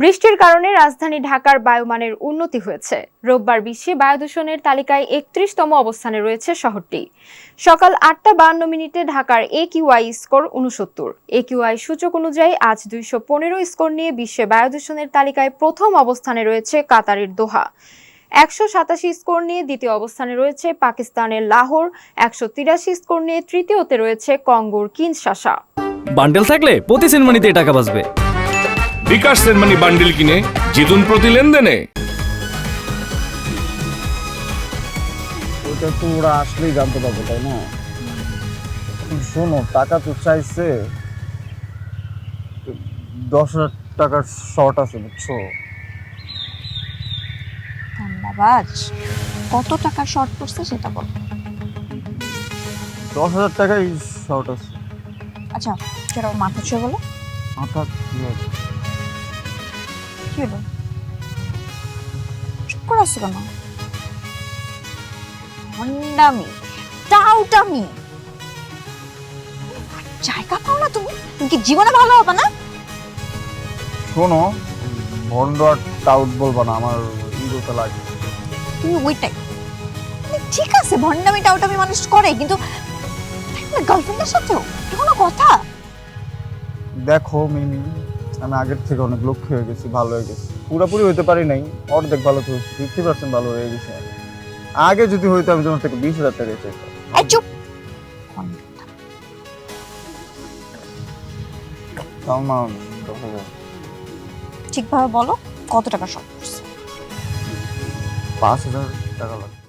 বৃষ্টির কারণে রাজধানী ঢাকার বায়ুমানের উন্নতি হয়েছে। রোববার বিশ্বে বায়ু দূষণের তালিকায় একত্রিশতম অবস্থানে রয়েছে শহরটি। সকাল আটটা বান্ন মিনিটে ঢাকার এ কিউআই স্কোর উনসত্তর এ কিউআই সূচক অনুযায়ী আজ দুইশো পনেরো স্কোর নিয়ে বিশ্বে বায়ু দূষণের তালিকায় প্রথম অবস্থানে রয়েছে কাতারের দোহা। একশো সাতাশি স্কোর নিয়ে দ্বিতীয় অবস্থানে রয়েছে পাকিস্তানের লাহোর, একশো তিরাশি স্কোর নিয়ে তৃতীয়তে রয়েছে কঙ্গোর কিনশাসা বান্ডেল থাকলে প্রতি সেনমানিতে টাকা বাঁচবে। বিকাশ সেনমানি বান্ডিল কিনে জিতুন প্রতি লেনদেনে। ওটা তো ওরা আসলেই জানতে পারবে তাই না? শোনো টাকা তো চাইছে দশ হাজার টাকার শর্ট আছে বুঝছ? ধন্যবাদ। কত টাকার শর্ট পড়ছে সেটা বল। দশ হাজার টাকাই শর্ট আছে। আচ্ছা সেটা মাথা ছুঁয়ে বলো। মাথা কি হলো? চুপ করে আসছো কেন? হন্ডামি টাউটামি। জায়গা পাও না তুমি? তুমি কি জীবনে ভালো হবে না? শোনো ভন্ড আর টাউট বলবা না আমার ইগোতে লাগে। তুমি ওইটাই। মানে ঠিক আছে ভন্ডামি টাউটামি মানুষ করে কিন্তু গার্লফ্রেন্ডের সাথেও এটা কোনো কথা? দেখো মিমি আমি আগের থেকে অনেক লক্ষ্য হয়ে গেছি ভালো হয়ে গেছি। পুরোপুরি হইতে পারি নাই অর্ধেক ভালো তো ফিফটি পার্সেন্ট ভালো হয়ে গেছি আমি। আগে যদি হইতো আমি তোমার থেকে বিশ হাজার টাকা চাইতাম। চুপ। দশ হাজার। ঠিকভাবে বলো কত টাকা শর্ট পাঁচ হাজার টাকা লাগবে।